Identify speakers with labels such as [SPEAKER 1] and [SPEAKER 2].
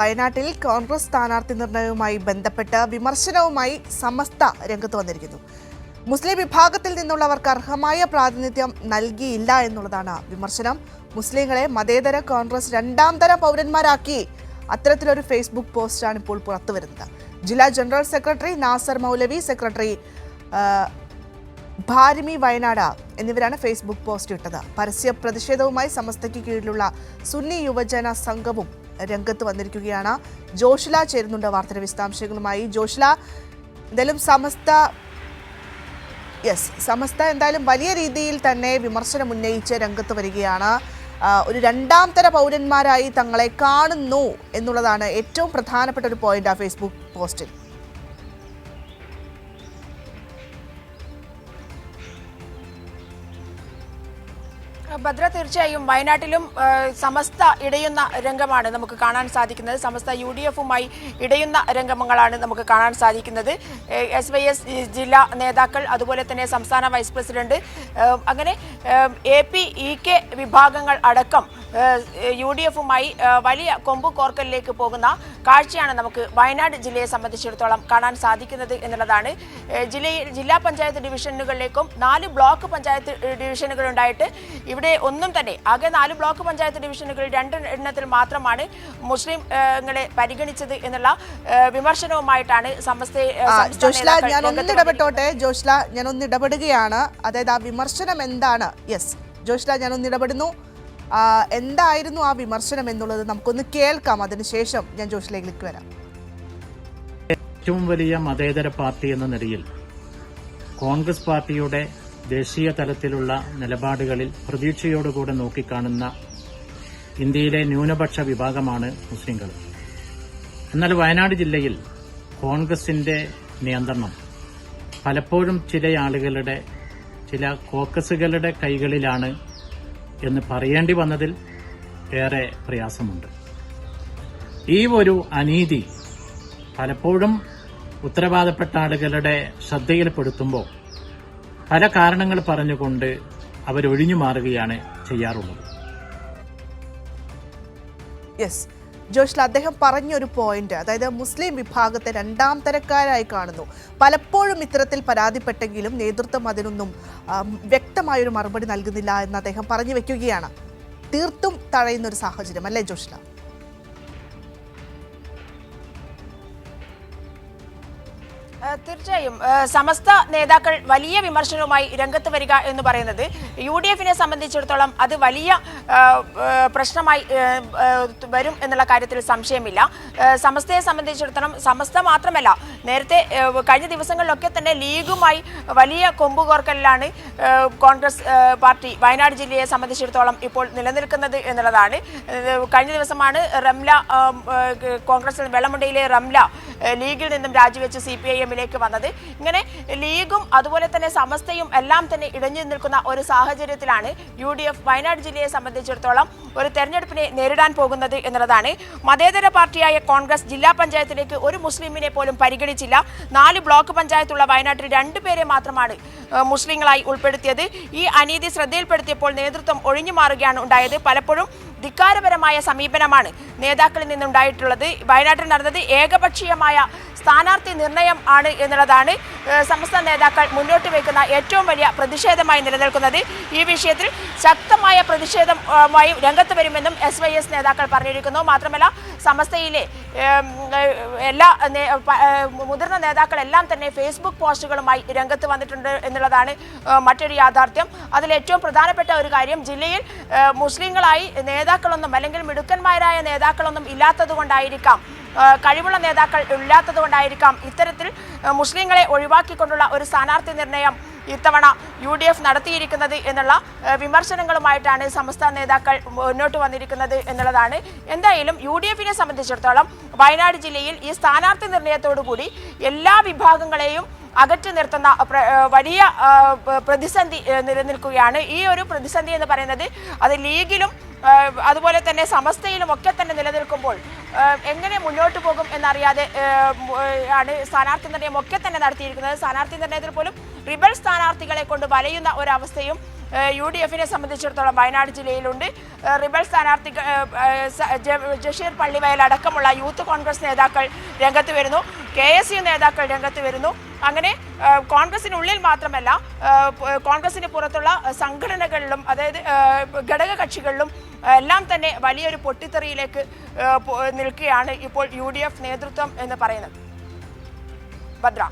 [SPEAKER 1] വയനാട്ടിൽ കോൺഗ്രസ് സ്ഥാനാർത്ഥി നിർണയവുമായി ബന്ധപ്പെട്ട് വിമർശനവുമായി സമസ്ത രംഗത്ത് വന്നിരിക്കുന്നു. മുസ്ലിം വിഭാഗത്തിൽ നിന്നുള്ളവർക്ക് അർഹമായ പ്രാതിനിധ്യം നൽകിയില്ല എന്നുള്ളതാണ് വിമർശനം. മുസ്ലിങ്ങളെ മതേതര കോൺഗ്രസ് രണ്ടാം തരം പൗരന്മാരാക്കി അത്തരത്തിലൊരു ഫേസ്ബുക്ക് പോസ്റ്റാണ് ഇപ്പോൾ പുറത്തുവരുന്നത്. ജില്ലാ general secretary Nasar Maulavi secretary ഭാരമി Wayanad എന്നിവരാണ് ഫേസ്ബുക്ക് പോസ്റ്റ് ഇട്ടത്. പരസ്യ പ്രതിഷേധവുമായി സമസ്തയ്ക്ക് കീഴിലുള്ള സുന്നി യുവജന സംഘവും രംഗത്ത് വന്നിരിക്കുകയാണ്. ജോഷില ചേരുന്നുണ്ട് വാർത്തയുടെ വിശദാംശങ്ങളുമായി. ജോഷില എന്തായാലും സമസ്ത യെസ് സമസ്ത എന്തായാലും വലിയ രീതിയിൽ തന്നെ വിമർശനം ഉന്നയിച്ച് രംഗത്ത് വരികയാണ്. ഒരു രണ്ടാം തര പൗരന്മാരായി തങ്ങളെ കാണുന്നു എന്നുള്ളതാണ് ഏറ്റവും പ്രധാനപ്പെട്ട ഒരു പോയിന്റ് ആ ഫേസ്ബുക്ക് പോസ്റ്റിൽ
[SPEAKER 2] ഭദ്ര തീർച്ചയായും വയനാട്ടിലും സമസ്ത ഇടയുന്ന രംഗമാണ് നമുക്ക് കാണാൻ സാധിക്കുന്നത്. സമസ്ത യു ഡി എഫുമായി ഇടയുന്ന രംഗങ്ങളാണ് നമുക്ക് കാണാൻ സാധിക്കുന്നത്. എസ് വൈ എസ് ജില്ലാ നേതാക്കൾ അതുപോലെ തന്നെ സംസ്ഥാന വൈസ് പ്രസിഡന്റ് അങ്ങനെ എ പി ഇ കെ വിഭാഗങ്ങൾ അടക്കം യു ഡി എഫുമായി വലിയ കൊമ്പ് കോർക്കലിലേക്ക് പോകുന്ന കാഴ്ചയാണ് നമുക്ക് വയനാട് ജില്ലയെ സംബന്ധിച്ചിടത്തോളം കാണാൻ സാധിക്കുന്നത് എന്നുള്ളതാണ്. ജില്ലയിൽ ജില്ലാ പഞ്ചായത്ത് ഡിവിഷനുകളിലേക്കും നാല് ബ്ലോക്ക് പഞ്ചായത്ത് ഡിവിഷനുകളുണ്ടായിട്ട് ഇവിടെ ഒന്നും തന്നെ ആകെ നാല് ബ്ലോക്ക് പഞ്ചായത്ത് ഡിവിഷനുകളിൽ രണ്ട് എണ്ണത്തിൽ മാത്രമാണ് മുസ്ലിംങ്ങളെ പരിഗണിച്ചത് എന്നുള്ള വിമർശനവുമായിട്ടാണ് സമസ്ത
[SPEAKER 1] ജോഷ്ല ഞാൻ ഒന്ന് ഇടപെട്ടോട്ടെ? ജോഷ്ല ഞാൻ ഒന്ന് ഇടപെടുകയാണ്. അതായത് ആ വിമർശനം എന്താണ്? യെസ് ജോഷ്ല ഞാൻ ഒന്ന് ഇടപെടുന്നു. എന്തായിരുന്നു ആ വിമർശനം എന്നുള്ളത് നമുക്കൊന്ന് കേൾക്കാം. അതിനുശേഷം ഞാൻ ജോഷിലേക്ക് വരാം.
[SPEAKER 3] ഏറ്റവും വലിയ മതേതര പാർട്ടി എന്ന നിലയിൽ കോൺഗ്രസ് പാർട്ടിയുടെ ദേശീയ തലത്തിലുള്ള നിലപാടുകളിൽ പ്രതീക്ഷയോടുകൂടെ നോക്കിക്കാണുന്ന ഇന്ത്യയിലെ ന്യൂനപക്ഷ വിഭാഗമാണ് മുസ്ലിങ്ങൾ എന്നാൽ വയനാട് ജില്ലയിൽ കോൺഗ്രസിന്റെ നിയന്ത്രണം പലപ്പോഴും ചില ആളുകളുടെ ചില കോക്കസുകളുടെ കൈകളിലാണ് എന്ന് പറയേണ്ടി വന്നതിൽ ഏറെ പ്രയാസമുണ്ട്. ഈ ഒരു അനീതി പലപ്പോഴും ഉത്തരവാദപ്പെട്ട ആളുകളുടെ ശ്രദ്ധയിൽപ്പെടുത്തുമ്പോൾ പല കാരണങ്ങൾ പറഞ്ഞുകൊണ്ട് അവരൊഴിഞ്ഞു മാറുകയാണ് ചെയ്യാറുള്ളത്.
[SPEAKER 1] യെസ് ജോഷ്ല അദ്ദേഹം പറഞ്ഞൊരു പോയിന്റ് അതായത് മുസ്ലിം വിഭാഗത്തെ രണ്ടാം തരക്കാരായി കാണുന്നു. പലപ്പോഴും ഇത്തരത്തിൽ പരാതിപ്പെട്ടെങ്കിലും നേതൃത്വം അതിനൊന്നും വ്യക്തമായൊരു മറുപടി നൽകുന്നില്ല എന്ന് അദ്ദേഹം പറഞ്ഞു വെക്കുകയാണ്. തീർത്തും തഴയുന്ന ഒരു സാഹചര്യം അല്ലേ ജോഷ്ല?
[SPEAKER 2] തീർച്ചയായും സമസ്ത നേതാക്കൾ വലിയ വിമർശനവുമായി രംഗത്ത് വരിക എന്ന് പറയുന്നത് യു ഡി എഫിനെ സംബന്ധിച്ചിടത്തോളം അത് വലിയ പ്രശ്നമായി വരും എന്നുള്ള കാര്യത്തിൽ സംശയമില്ല. സമസ്തയെ സംബന്ധിച്ചിടത്തോളം സമസ്ത മാത്രമല്ല നേരത്തെ കഴിഞ്ഞ ദിവസങ്ങളിലൊക്കെ തന്നെ ലീഗുമായി വലിയ കൊമ്പുകോർക്കലിലാണ് കോൺഗ്രസ് പാർട്ടി വയനാട് ജില്ലയെ സംബന്ധിച്ചിടത്തോളം ഇപ്പോൾ നിലനിൽക്കുന്നത് എന്നുള്ളതാണ്. കഴിഞ്ഞ ദിവസമാണ് റംല കോൺഗ്രസ് വെള്ളമുണ്ടയിലെ റംല ലീഗിൽ നിന്നും രാജിവെച്ച് സി പി ഐ എമ്മിലേക്ക് വന്നത്. ഇങ്ങനെ ലീഗും അതുപോലെ തന്നെ സമസ്തയും എല്ലാം തന്നെ ഇടഞ്ഞു നിൽക്കുന്ന ഒരു സാഹചര്യത്തിലാണ് യു ഡി എഫ് വയനാട് ജില്ലയെ സംബന്ധിച്ചിടത്തോളം ഒരു തെരഞ്ഞെടുപ്പിനെ നേരിടാൻ പോകുന്നത് എന്നുള്ളതാണ്. മതേതര പാർട്ടിയായ കോൺഗ്രസ് ജില്ലാ പഞ്ചായത്തിലേക്ക് ഒരു മുസ്ലിമിനെ പോലും പരിഗണിച്ചില്ല. നാല് ബ്ലോക്ക് പഞ്ചായത്തുള്ള വയനാട്ടിൽ രണ്ടുപേരെ മാത്രമാണ് മുസ്ലിങ്ങളായി ഉൾപ്പെടുത്തിയത്. ഈ അനീതി ശ്രദ്ധയിൽപ്പെടുത്തിയപ്പോൾ നേതൃത്വം ഒഴിഞ്ഞു മാറുകയാണ് ഉണ്ടായത്. പലപ്പോഴും ധിക്കാരപരമായ സമീപനമാണ് നേതാക്കളിൽ നിന്നുണ്ടായിട്ടുള്ളത്. വയനാട്ടിൽ നടന്നത് ഏകപക്ഷീയമായ സ്ഥാനാർത്ഥി നിർണയം ആണ് എന്നുള്ളതാണ് സമസ്ത നേതാക്കൾ മുന്നോട്ട് വയ്ക്കുന്ന ഏറ്റവും വലിയ പ്രതിഷേധമായി നിലനിൽക്കുന്നത്. ഈ വിഷയത്തിൽ ശക്തമായ പ്രതിഷേധമായി രംഗത്ത് വരുമെന്നും എസ് വൈ എസ് നേതാക്കൾ പറഞ്ഞിരിക്കുന്നു. മാത്രമല്ല സമസ്തയിലെ എല്ലാ മുതിർന്ന നേതാക്കളെല്ലാം തന്നെ ഫേസ്ബുക്ക് പോസ്റ്റുകളുമായി രംഗത്ത് വന്നിട്ടുണ്ട് എന്നുള്ളതാണ് മറ്റൊരു യാഥാർത്ഥ്യം. അതിൽ ഏറ്റവും പ്രധാനപ്പെട്ട ഒരു കാര്യം ജില്ലയിൽ മുസ്ലിങ്ങളായി നേതാക്കളൊന്നും അല്ലെങ്കിൽ മിടുക്കന്മാരായ നേതാക്കളൊന്നും ഇല്ലാത്തത് കൊണ്ടായിരിക്കാം ഏഹ്, കഴിവുള്ള നേതാക്കൾ ഇല്ലാത്തത് കൊണ്ടായിരിക്കാം ഇത്തരത്തിൽ മുസ്ലിങ്ങളെ ഒഴിവാക്കിക്കൊണ്ടുള്ള ഒരു സ്ഥാനാർത്ഥി നിർണയം ഇത്തവണ യു ഡി എഫ് നടത്തിയിരിക്കുന്നത് എന്നുള്ള വിമർശനങ്ങളുമായിട്ടാണ് സംസ്ഥാന നേതാക്കൾ മുന്നോട്ട് വന്നിരിക്കുന്നത് എന്നുള്ളതാണ്. എന്തായാലും യു ഡി എഫിനെ സംബന്ധിച്ചിടത്തോളം വയനാട് ജില്ലയിൽ ഈ സ്ഥാനാർത്ഥി നിർണയത്തോടുകൂടി എല്ലാ വിഭാഗങ്ങളെയും അകറ്റി നിർത്തുന്ന വലിയ പ്രതിസന്ധി നിലനിൽക്കുകയാണ്. ഈ ഒരു പ്രതിസന്ധി എന്ന് പറയുന്നത് അത് ലീഗിലും അതുപോലെ തന്നെ സമസ്തയിലും ഒക്കെ തന്നെ നിലനിൽക്കുമ്പോൾ എങ്ങനെ മുന്നോട്ട് പോകും എന്നറിയാതെ ആണ് സ്ഥാനാർത്ഥി നിർണയം ഒക്കെ തന്നെ നടത്തിയിരിക്കുന്നത്. സ്ഥാനാർത്ഥി നിർണയത്തിൽ പോലും റിബൽ സ്ഥാനാർത്ഥികളെ കൊണ്ട് വലയുന്ന ഒരവസ്ഥയും യു ഡി എഫിനെ സംബന്ധിച്ചിടത്തോളം വയനാട് ജില്ലയിലുണ്ട്. റിബൽ സ്ഥാനാർത്ഥി ജഷീർ പള്ളിവയൽ അടക്കമുള്ള യൂത്ത് കോൺഗ്രസ് നേതാക്കൾ രംഗത്ത് വരുന്നു. കെ എസ് യു നേതാക്കൾ രംഗത്ത് വരുന്നു. അങ്ങനെ കോൺഗ്രസിനുള്ളിൽ മാത്രമല്ല കോൺഗ്രസിന് പുറത്തുള്ള സംഘടനകളിലും അതായത് ഘടക കക്ഷികളിലും എല്ലാം തന്നെ വലിയൊരു പൊട്ടിത്തെറിയിലേക്ക് നിൽക്കുകയാണ് ഇപ്പോൾ യു നേതൃത്വം എന്ന് പറയുന്നത്. ഭദ്ര.